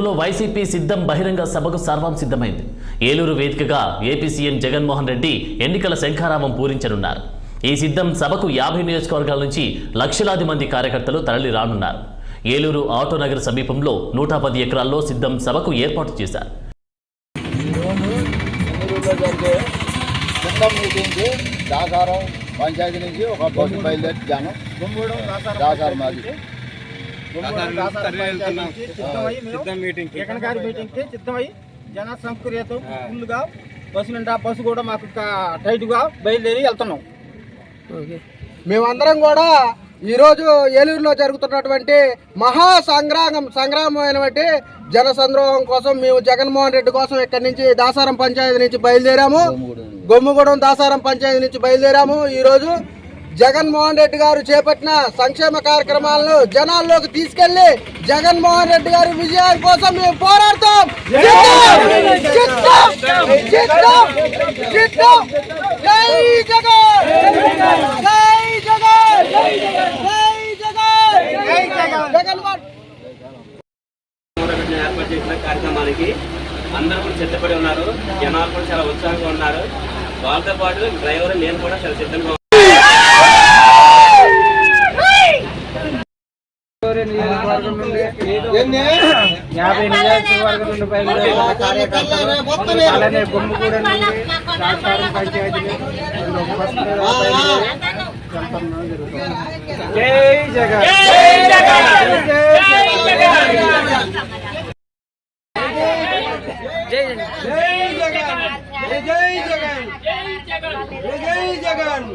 ఏలూరులో వైసీపీ సిద్ధం బహిరంగ సభకు సర్వం సిద్ధమైంది. ఏలూరు వేదికగా ఏపీ సీఎం జగన్మోహన్ రెడ్డి ఎన్నికల శంఖారావం పూరించనున్నారు. ఈ సిద్ధం సభకు యాభై నియోజకవర్గాల నుంచి లక్షలాది మంది కార్యకర్తలు తరలి రానున్నారు. ఏలూరు ఆటోనగర్ సమీపంలో నూట పది ఎకరాల్లో సిద్ధం సభకు ఏర్పాటు చేశారు. దాసారం పంచాయతీ నుంచి ఒక బస్సు బయలుదేరి జానం దాసారం మాది. సిద్ధం మీటింగ్ జగన్ గారి మీటింగ్కి సిద్ధమై జన సంస్కృతితో ఫుల్గా బస్సు నిండా బస్సు కూడా మాకు టైట్గా బయలుదేరి వెళ్తున్నాం. మేమందరం కూడా ఈరోజు ఏలూరులో జరుగుతున్నటువంటి మహా సంగ్రామం సంగ్రామమైనటువంటి జన సంద్రోహం కోసం మేము జగన్మోహన్ రెడ్డి కోసం ఇక్కడి నుంచి దాసారం పంచాయతీ నుంచి బయలుదేరాము. గొమ్ముగూడెం దాసారం పంచాయతీ నుంచి బయలుదేరాము. ఈరోజు జగన్మోహన్ రెడ్డి గారు చేపట్టిన సంక్షేమ కార్యక్రమాలను జనాల్లోకి తీసుకెళ్ళి జగన్మోహన్ రెడ్డి గారి విజయం కోసం మేము పోరాడతాం. ఏర్పాటు చేసిన కార్యక్రమానికి అందరూ కూడా సిద్ధపడి ఉన్నారు. జనాలు కూడా చాలా ఉత్సాహంగా ఉన్నారు. వాళ్ళతో పాటు డ్రైవర్ నేను కూడా చాలా సిద్ధంగా యాభై నియోజకవర్గం నుండి బయలుదేరి ఉన్న కార్యకర్తలు అలానే గుమ్మగూడెం నుండి పంచాయతీ. జై జగన్. జై జగన్. జై జగన్. జై జగన్.